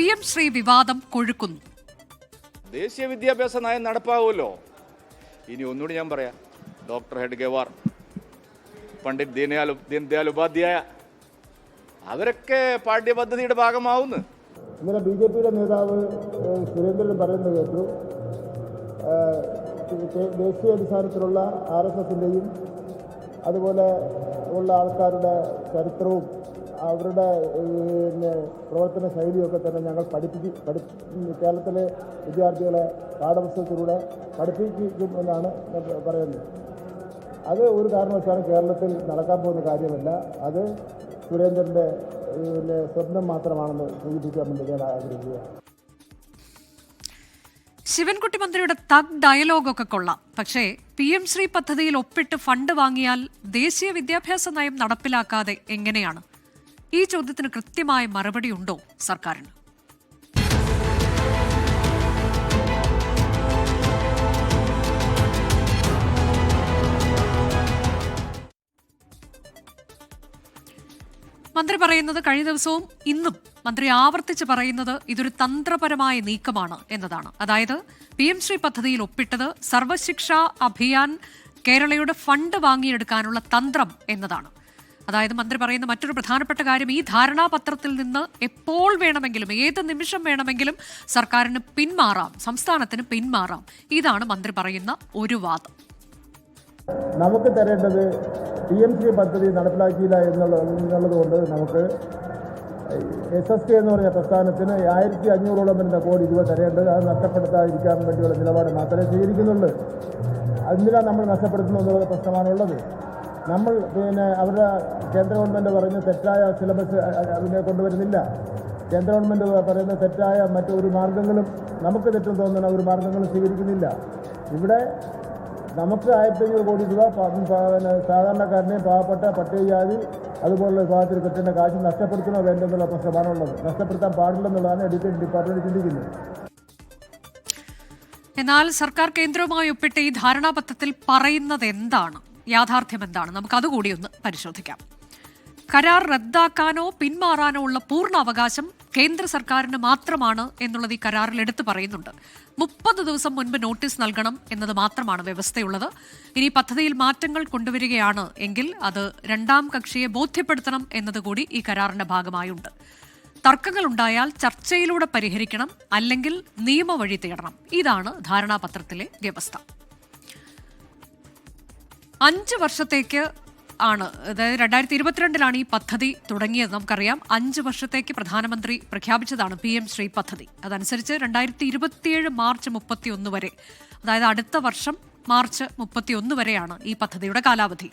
P M Shri വിവാദം കൊഴുക്കുന്നു. ദേശീയ വിദ്യാഭ്യാസ നയം നടപ്പാവുമല്ലോ. ഇനി ഒന്നുകൂടി ഞാൻ പറയാം. ഡോക്ടർ ഹെഡ്ഗേവാർ പണ്ഡിറ്റ് ദീനയാൽ ദീൻദയാൽ ഉപാധ്യായ അവരൊക്കെ പാഠ്യപദ്ധതിയുടെ ഭാഗമാവുന്നു. ഇന്നലെ ബി ജെ പിയുടെ നേതാവ് സുരേന്ദ്രൻ പറയുന്നത് കേട്ടു. ദേശീയ അടിസ്ഥാനത്തിലുള്ള ആർ എസ് എസിന്റെയും അതുപോലെ ഉള്ള ആൾക്കാരുടെ ചരിത്രവും അവരുടെ പിന്നെ പ്രവർത്തന ശൈലിയൊക്കെ തന്നെ ഞങ്ങൾ പഠിപ്പിക്ക് പഠി കേരളത്തിലെ വിദ്യാർത്ഥികളെ പാഠപുസ്തകത്തിലൂടെ പഠിപ്പിക്കും എന്നാണ് പറയുന്നത്. അത് ഒരു കാരണവശാലും കേരളത്തിൽ നടക്കാൻ പോകുന്ന കാര്യമല്ല. അത് സുരേന്ദ്രന്റെ പിന്നെ സ്വപ്നം മാത്രമാണെന്ന് സൂചിപ്പിക്കാൻ വേണ്ടി ഞാൻ ആഗ്രഹിക്കുക ശിവൻകുട്ടി മന്ത്രിയുടെ തഗ് ഡയലോഗൊക്കെ കൊള്ളാം. പക്ഷേ പി എം ശ്രീ പദ്ധതിയിൽ ഒപ്പിട്ട് ഫണ്ട് വാങ്ങിയാൽ ദേശീയ വിദ്യാഭ്യാസ നയം നടപ്പിലാക്കാതെ എങ്ങനെയാണ്? ഈ ചോദ്യത്തിന് കൃത്യമായ മറുപടി ഉണ്ടോ സർക്കാരിന്? മന്ത്രി പറയുന്നത് കഴിഞ്ഞ ദിവസവും ഇന്നും മന്ത്രി ആവർത്തിച്ച് പറയുന്നത് ഇതൊരു തന്ത്രപരമായ നീക്കമാണ് എന്നതാണ്. അതായത് പി എം ശ്രീ പദ്ധതിയിൽ ഒപ്പിട്ടത് സർവശിക്ഷ അഭിയാൻ കേരളയുടെ ഫണ്ട് വാങ്ങിയെടുക്കാനുള്ള തന്ത്രം എന്നതാണ്. അതായത് മന്ത്രി പറയുന്ന മറ്റൊരു പ്രധാനപ്പെട്ട കാര്യം ഈ ധാരണാപത്രത്തിൽ നിന്ന് എപ്പോൾ വേണമെങ്കിലും ഏത് നിമിഷം വേണമെങ്കിലും സർക്കാരിന് പിന്മാറാം സംസ്ഥാനത്തിന് പിന്മാറാം. ഇതാണ് മന്ത്രി പറയുന്ന ഒരു വാദം. നമുക്ക് തരേണ്ടത് പി എം സി പദ്ധതി നടപ്പിലാക്കിയില്ല എന്നുള്ളത് കൊണ്ട് നമുക്ക് എസ് എസ് കെ എന്ന് പറഞ്ഞ പ്രസ്ഥാനത്തിന് ആയിരത്തി അഞ്ഞൂറോളം വരുന്ന കോടി രൂപ തരേണ്ടത് അത് നഷ്ടപ്പെടുത്താതിരിക്കാൻ വേണ്ടിയുള്ള നിലപാട് മാത്രമേ സ്വീകരിക്കുന്നുള്ളൂ. അതിനാണ് നമ്മൾ നഷ്ടപ്പെടുത്തുന്നു എന്നുള്ള പ്രശ്നമാണുള്ളത് നമ്മൾ പിന്നെ അവരുടെ കേന്ദ്ര ഗവൺമെന്റ് പറയുന്ന തെറ്റായ സിലബസ് അതിനെ കൊണ്ടുവരുന്നില്ല. കേന്ദ്ര ഗവൺമെന്റ് പറയുന്ന തെറ്റായ മറ്റൊരു മാർഗങ്ങളും നമുക്ക് തെറ്റും തോന്നുന്ന ഒരു മാർഗങ്ങളും സ്വീകരിക്കുന്നില്ല. ഇവിടെ നമുക്ക് ആയിരത്തി അഞ്ഞൂറ് കോടി രൂപ സാധാരണക്കാരനെ പാവപ്പെട്ട പട്ടികജാതി അതുപോലുള്ള വിഭാഗത്തിൽ കിട്ടേണ്ട കാശ് നഷ്ടപ്പെടുത്തണോ വേണ്ടെന്നുള്ള പ്രശ്നമാണുള്ളത്. നഷ്ടപ്പെടുത്താൻ പാടില്ലെന്നുള്ളതാണ് എഡ്യൂക്കേഷൻ ഡിപ്പാർട്ട്മെന്റ് ചിന്തിക്കുന്നത്. എന്നാൽ സർക്കാർ കേന്ദ്രവുമായി ഒപ്പിട്ട് ഈ ധാരണാപത്രത്തിൽ പറയുന്നത് എന്താണ്? യാഥാർത്ഥ്യം എന്താണ് നമുക്ക് അതുകൂടി ഒന്ന് പരിശോധിക്കാം. കരാർ റദ്ദാക്കാനോ പിന്മാറാനോ ഉള്ള പൂർണ അവകാശം കേന്ദ്ര സർക്കാരിന് മാത്രമാണ് എന്നുള്ളത് ഈ കരാറിൽ എടുത്തു പറയുന്നുണ്ട്. മുപ്പത് ദിവസം മുൻപ് നോട്ടീസ് നൽകണം എന്നത് മാത്രമാണ് വ്യവസ്ഥയുള്ളത്. ഇനി പദ്ധതിയിൽ മാറ്റങ്ങൾ കൊണ്ടുവരികയാണ് എങ്കിൽ അത് രണ്ടാം കക്ഷിയെ ബോധ്യപ്പെടുത്തണം എന്നതുകൂടി ഈ കരാറിന്റെ ഭാഗമായുണ്ട്. തർക്കങ്ങൾ ഉണ്ടായാൽ ചർച്ചയിലൂടെ പരിഹരിക്കണം അല്ലെങ്കിൽ നിയമവഴി തേടണം. ഇതാണ് ധാരണാപത്രത്തിലെ വ്യവസ്ഥ. അഞ്ച് വർഷത്തേക്ക് ആണ്. അതായത് രണ്ടായിരത്തി ഇരുപത്തിരണ്ടിലാണ് ഈ പദ്ധതി തുടങ്ങിയത്. നമുക്കറിയാം അഞ്ച് വർഷത്തേക്ക് പ്രധാനമന്ത്രി പ്രഖ്യാപിച്ചതാണ് പി എം ശ്രീ പദ്ധതി. അതനുസരിച്ച് രണ്ടായിരത്തി ഇരുപത്തിയേഴ് മാർച്ച് മുപ്പത്തി ഒന്ന് വരെ അതായത് അടുത്ത വർഷം മാർച്ച് മുപ്പത്തി ഒന്ന് വരെയാണ് ഈ പദ്ധതിയുടെ കാലാവധി.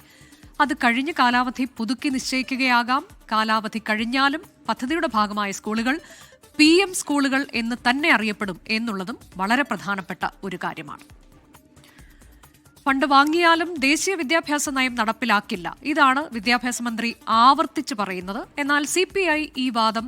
അത് കഴിഞ്ഞ് കാലാവധി പുതുക്കി നിശ്ചയിക്കുകയാകാം. കാലാവധി കഴിഞ്ഞാലും പദ്ധതിയുടെ ഭാഗമായ സ്കൂളുകൾ പി എം സ്കൂളുകൾ എന്ന് തന്നെ അറിയപ്പെടും എന്നുള്ളതും വളരെ പ്രധാനപ്പെട്ട ഒരു കാര്യമാണ്. ഫണ്ട് വാങ്ങിയാലും ദേശീയ വിദ്യാഭ്യാസ നയം നടപ്പിലാക്കില്ല. ഇതാണ് വിദ്യാഭ്യാസ മന്ത്രി ആവർത്തിച്ച് പറയുന്നത്. എന്നാൽ സി ഈ വാദം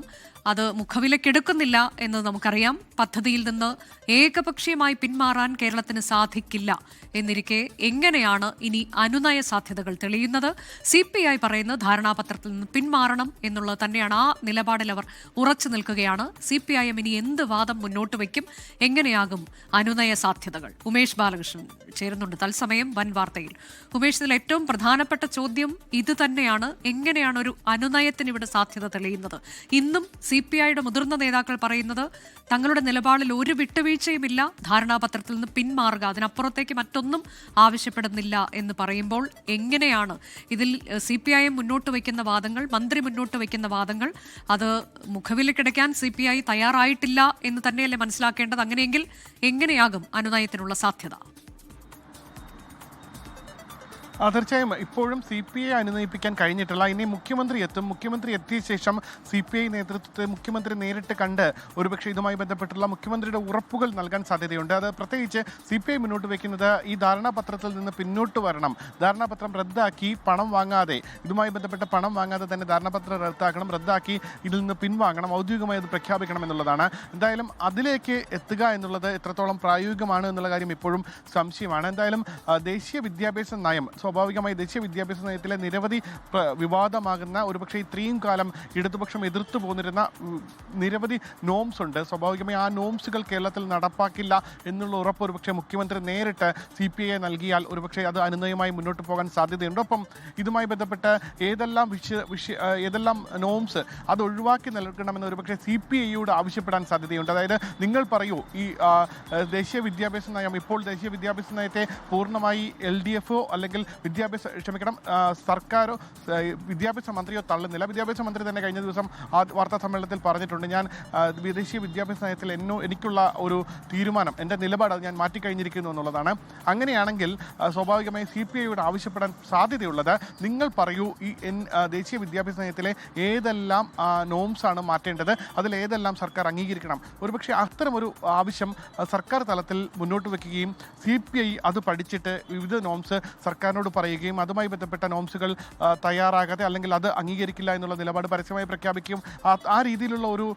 അത് മുഖവിലക്കെടുക്കുന്നില്ല എന്ന് നമുക്കറിയാം. പദ്ധതിയിൽ നിന്ന് ഏകപക്ഷീയമായി പിന്മാറാൻ കേരളത്തിന് സാധിക്കില്ല എന്നിരിക്കെ എങ്ങനെയാണ് ഇനി അനുനയ സാധ്യതകൾ തെളിയുന്നത്? സി പി ഐ പറയുന്ന ധാരണാപത്രത്തിൽ നിന്ന് പിന്മാറണം എന്നുള്ളത് തന്നെയാണ് ആ നിലപാടിൽ അവർ ഉറച്ചു നിൽക്കുകയാണ്. സി പി ഐ എം ഇനി എന്ത് വാദം മുന്നോട്ട് വയ്ക്കും? എങ്ങനെയാകും അനുനയ സാധ്യതകൾ? ഉമേഷ് ബാലകൃഷ്ണൻ ചേരുന്നുണ്ട് തത്സമയം വൻ വാർത്തയിൽ. ഉമേഷ് ഇതിൽ ഏറ്റവും പ്രധാനപ്പെട്ട ചോദ്യം ഇത് തന്നെയാണ് എങ്ങനെയാണ് ഒരു അനുനയത്തിന് ഇവിടെ സാധ്യത തെളിയുന്നത്? ഇന്നും സി പി ഐയുടെ മുതിർന്ന നേതാക്കൾ പറയുന്നത് തങ്ങളുടെ നിലപാടിൽ ഒരു വിട്ടുവീഴ്ചയുമില്ല ധാരണാപത്രത്തിൽ നിന്ന് പിന്മാറുക അതിനപ്പുറത്തേക്ക് മറ്റൊന്നും ആവശ്യപ്പെടുന്നില്ല എന്ന് പറയുമ്പോൾ എങ്ങനെയാണ്? ഇതിൽ സി പി ഐ എം മുന്നോട്ട് വയ്ക്കുന്ന വാദങ്ങൾ മന്ത്രി മുന്നോട്ട് വയ്ക്കുന്ന വാദങ്ങൾ അത് കിടക്കാൻ സി പി ഐ തയ്യാറായിട്ടില്ല എന്ന് തന്നെയല്ലേ മനസ്സിലാക്കേണ്ടത്? അങ്ങനെയെങ്കിൽ എങ്ങനെയാകും അനുനയത്തിനുള്ള സാധ്യത? തീർച്ചയായും. ഇപ്പോഴും സി പി ഐ അനുനയിപ്പിക്കാൻ കഴിഞ്ഞിട്ടില്ല. ഇനി മുഖ്യമന്ത്രി എത്തും. മുഖ്യമന്ത്രി എത്തിയ ശേഷം സി പി ഐ നേതൃത്വത്തെ മുഖ്യമന്ത്രി നേരിട്ട് കണ്ട് ഒരുപക്ഷെ ഇതുമായി ബന്ധപ്പെട്ടുള്ള മുഖ്യമന്ത്രിയുടെ ഉറപ്പുകൾ നൽകാൻ സാധ്യതയുണ്ട്. അത് പ്രത്യേകിച്ച് സി പി ഐ മുന്നോട്ട് വയ്ക്കുന്നത് ഈ ധാരണാപത്രത്തിൽ നിന്ന് പിന്നോട്ട് വരണം. ധാരണാപത്രം റദ്ദാക്കി പണം വാങ്ങാതെ ഇതുമായി ബന്ധപ്പെട്ട പണം വാങ്ങാതെ തന്നെ ധാരണാപത്രം റദ്ദാക്കണം. റദ്ദാക്കി ഇതിൽ നിന്ന് പിൻവാങ്ങണം. ഔദ്യോഗികമായി അത് പ്രഖ്യാപിക്കണം എന്നുള്ളതാണ്. എന്തായാലും അതിലേക്ക് എത്തുക എന്നുള്ളത് എത്രത്തോളം പ്രായോഗികമാണ് എന്നുള്ള കാര്യം ഇപ്പോഴും സംശയമാണ്. എന്തായാലും ദേശീയ വിദ്യാഭ്യാസ നയം സ്വാഭാവികമായി ദേശീയ വിദ്യാഭ്യാസ നയത്തിലെ നിരവധി വിവാദമാകുന്ന ഒരുപക്ഷെ ഇത്രയും കാലം ഇടതുപക്ഷം എതിർത്തു പോന്നിരുന്ന നിരവധി നോംസ് ഉണ്ട്. സ്വാഭാവികമായി ആ നോംസുകൾ കേരളത്തിൽ നടപ്പാക്കില്ല എന്നുള്ള ഉറപ്പ് ഒരുപക്ഷെ മുഖ്യമന്ത്രി നേരിട്ട് സി പി ഐ നൽകിയാൽ ഒരുപക്ഷെ അത് അനുനയമായി മുന്നോട്ട് പോകാൻ സാധ്യതയുണ്ട്. ഒപ്പം ഇതുമായി ബന്ധപ്പെട്ട് ഏതെല്ലാം വിഷയ വിഷയ ഏതെല്ലാം നോംസ് അത് ഒഴിവാക്കി നൽകണമെന്ന് ഒരുപക്ഷെ സി പി ഐയോട് ആവശ്യപ്പെടാൻ സാധ്യതയുണ്ട്. അതായത് നിങ്ങൾ പറയൂ ഈ ദേശീയ വിദ്യാഭ്യാസ നയം ഇപ്പോൾ ദേശീയ വിദ്യാഭ്യാസ നയത്തെ പൂർണമായി എൽ ഡി എഫോ അല്ലെങ്കിൽ വിദ്യാഭ്യാസ ക്ഷമിക്കണം സർക്കാരോ വിദ്യാഭ്യാസ മന്ത്രിയോ തള്ളുന്നില്ല. വിദ്യാഭ്യാസ മന്ത്രി തന്നെ കഴിഞ്ഞ ദിവസം ആ വാർത്താ സമ്മേളനത്തിൽ പറഞ്ഞിട്ടുണ്ട്. ഞാൻ വിദേശീയ വിദ്യാഭ്യാസ നയത്തിൽ എന്നോ എനിക്കുള്ള ഒരു തീരുമാനം എന്റെ നിലപാട് അത് ഞാൻ മാറ്റിക്കഴിഞ്ഞിരിക്കുന്നു എന്നുള്ളതാണ്. അങ്ങനെയാണെങ്കിൽ സ്വാഭാവികമായി സി പി ഐയോട് ആവശ്യപ്പെടാൻ സാധ്യതയുള്ളത് നിങ്ങൾ പറയൂ ഈ ദേശീയ വിദ്യാഭ്യാസ നയത്തിലെ ഏതെല്ലാം നോംസ് ആണ് മാറ്റേണ്ടത് അതിൽ ഏതെല്ലാം സർക്കാർ അംഗീകരിക്കണം. ഒരുപക്ഷെ അത്തരമൊരു ആവശ്യം സർക്കാർ തലത്തിൽ മുന്നോട്ട് വയ്ക്കുകയും സി പി ഐ അത് പഠിച്ചിട്ട് വിവിധ നോംസ് സർക്കാരിനോട് പറയുകയും അതുമായി ബന്ധപ്പെട്ട നോംസുകൾ തയ്യാറാകാതെ അല്ലെങ്കിൽ അത് അംഗീകരിക്കില്ല എന്നുള്ള നിലപാട് പരസ്യമായി പ്രഖ്യാപിക്കുകയും ആ- രീതിയിലുള്ള ഒരു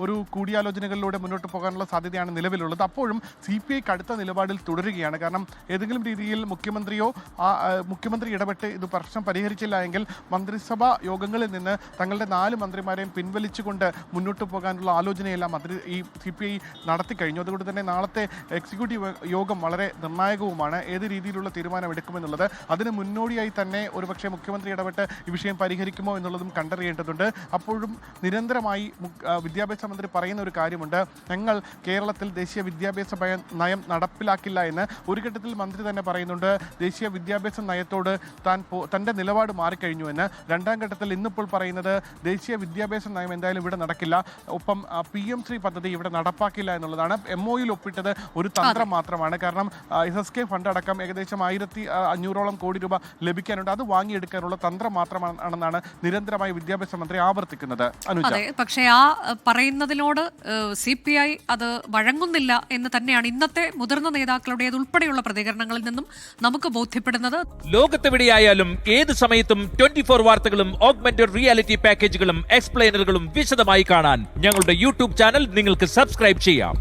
ഒരു കൂടിയാലോചനകളിലൂടെ മുന്നോട്ട് പോകാനുള്ള സാധ്യതയാണ് നിലവിലുള്ളത്. അപ്പോഴും സി പി ഐ കടുത്ത നിലപാടിൽ തുടരുകയാണ്. കാരണം ഏതെങ്കിലും രീതിയിൽ മുഖ്യമന്ത്രിയോ ആ, മുഖ്യമന്ത്രി ഇടപെട്ട് ഇത് പ്രശ്നം പരിഹരിച്ചില്ല എങ്കിൽ മന്ത്രിസഭാ യോഗങ്ങളിൽ നിന്ന് തങ്ങളുടെ നാല് മന്ത്രിമാരെയും പിൻവലിച്ചുകൊണ്ട് മുന്നോട്ട് പോകാനുള്ള ആലോചനയെല്ലാം മന്ത്രി ഈ സി പി ഐ നടത്തിക്കഴിഞ്ഞു അതുകൊണ്ട് തന്നെ നാളത്തെ എക്സിക്യൂട്ടീവ് യോഗം വളരെ നിർണായകവുമാണ്. ഏത് രീതിയിലുള്ള തീരുമാനം എടുക്കുമെന്നുള്ളത്. അതിന് മുന്നോടിയായി തന്നെ ഒരുപക്ഷെ മുഖ്യമന്ത്രി ഇടപെട്ട് ഈ വിഷയം പരിഹരിക്കുമോ എന്നുള്ളതും കണ്ടറിയേണ്ടതുണ്ട്. അപ്പോഴും നിരന്തരമായി വിദ്യാഭ്യാസ മന്ത്രി പറയുന്ന ഒരു കാര്യമുണ്ട്. ഞങ്ങൾ കേരളത്തിൽ ദേശീയ വിദ്യാഭ്യാസ നയം നടപ്പിലാക്കില്ല എന്ന് ഒരു ഘട്ടത്തിൽ മന്ത്രി തന്നെ പറയുന്നുണ്ട്. ദേശീയ വിദ്യാഭ്യാസ നയത്തോട് താൻ തന്റെ നിലപാട് മാറിക്കഴിഞ്ഞു എന്ന്. രണ്ടാം ഘട്ടത്തിൽ ഇന്നിപ്പോൾ പറയുന്നത് ദേശീയ വിദ്യാഭ്യാസ നയം എന്തായാലും ഇവിടെ നടക്കില്ല. ഒപ്പം പി എം ശ്രീ പദ്ധതി ഇവിടെ നടപ്പാക്കില്ല എന്നുള്ളതാണ്. എം ഒയിൽ ഒപ്പിട്ടത് ഒരു തന്ത്രം മാത്രമാണ്. കാരണം എസ് എസ് കെ ഫണ്ട് അടക്കം ഏകദേശം ആയിരത്തി അഞ്ഞൂറോളം കോടി രൂപ ലഭിക്കാനുണ്ട്. അത് വാങ്ങിയെടുക്കാനുള്ള തന്ത്രം മാത്രമാണെന്നാണ് നിരന്തരമായി വിദ്യാഭ്യാസ മന്ത്രി ആവർത്തിക്കുന്നത്. അതെ പക്ഷേ ആ പറയുന്നതിനോട് സി പി ഐ അത് വഴങ്ങുന്നില്ല എന്ന് തന്നെയാണ് ഇന്നത്തെ മുതിർന്ന നേതാക്കളുടേത് ഉൾപ്പെടെയുള്ള പ്രതികരണങ്ങളിൽ നിന്നും നമുക്ക് ബോധ്യപ്പെടുന്നത്. ലോകത്തെവിടെയായാലും ഏത് സമയത്തും ട്വന്റി ഫോർ വാർത്തകളും ഓഗ്മെന്റഡ് റിയാലിറ്റി പാക്കേജുകളും എക്സ്പ്ലെയിനറുകളും വിശദമായി കാണാൻ ഞങ്ങളുടെ യൂട്യൂബ് ചാനൽ നിങ്ങൾക്ക് സബ്സ്ക്രൈബ് ചെയ്യാം.